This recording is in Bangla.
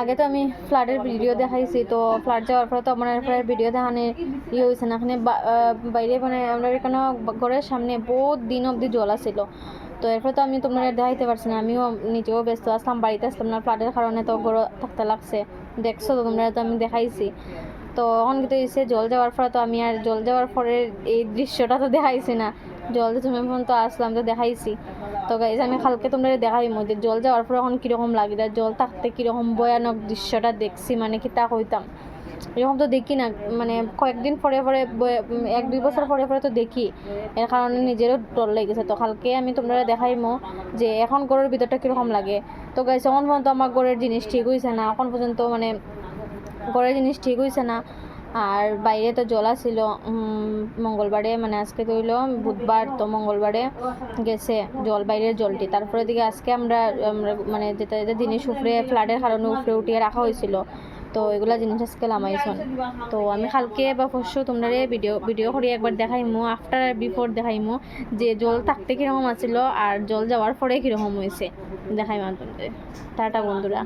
আগে তো আমি ফ্লাডের ভিডিও দেখাইছি, তো ফ্লাড যাওয়ার পরে তো আমার ফ্লাডের ভিডিও দেখানে ইয়ে হয়েছে না। এখানে বাইরে মানে আমরা এখানে ঘরের সামনে বহুত দিন অবধি জল আসছিল তো এরপরে তো আমি তোমরা দেখাইতে পারছি না, আমিও নিজেও ব্যস্ত আসলাম, বাড়িতে আসলাম না, ফ্লাডের কারণে তো ঘর থাকতে লাগছে। দেখছ তো তোমরা তো আমি দেখাইছি। তো এখন কিন্তু এসে জল যাওয়ার পরে তো আমি আর জল যাওয়ার পরে এই দৃশ্যটা তো দেখাইছি না। জল যে তুমি তো আসলাম তো দেখাইছি। তো গাইজ আমি কালকে তোমরা দেখাই মধ্যে জল যাওয়ার পরে এখন কীরকম লাগে জল থাকতে কীরকম ভয়ানক দৃশ্যটা দেখছি মানে কি তা কইতাম। এরকম তো দেখি না মানে কয়েকদিন পরে পরে এক দুই বছর পরে পরে তো দেখি। এর কারণে নিজেরও ডর লেগেছে। তো কালকে আমি তোমরা দেখাইমো যে এখন ঘরের ভিতরটা কীরকম লাগে। তো গাইছে এখন পর্যন্ত আমার ঘরের জিনিস ঠিক হয়েছে না, এখন পর্যন্ত মানে ঘরের জিনিস ঠিক হয়েছে না। আর বাইরে তো জল ছিল মঙ্গলবারে মানে আজকে তো হইল বুধবার, তো মঙ্গলবারে গেছে জল, বাইরের জলটি। তারপরে দিকে আজকে আমরা মানে যেটা যেটা জিনিস উপরে ফ্লাডের কারণে উপরে উঠিয়ে রাখা হয়েছিল। তো এগুলা জিনিস আজকে লামাইছন। তো আমি কালকে বা পরশু তোমরা ভিডিও ভিডিও করে, একবার দেখাইমু আফটার আর বিফোর দেখাইমু, যে জল থাকতে কীরকম আছিল আর জল যাওয়ার পরে কীরকম হয়েছে। দেখাইমু তোমাদের। টাটা বন্ধুরা।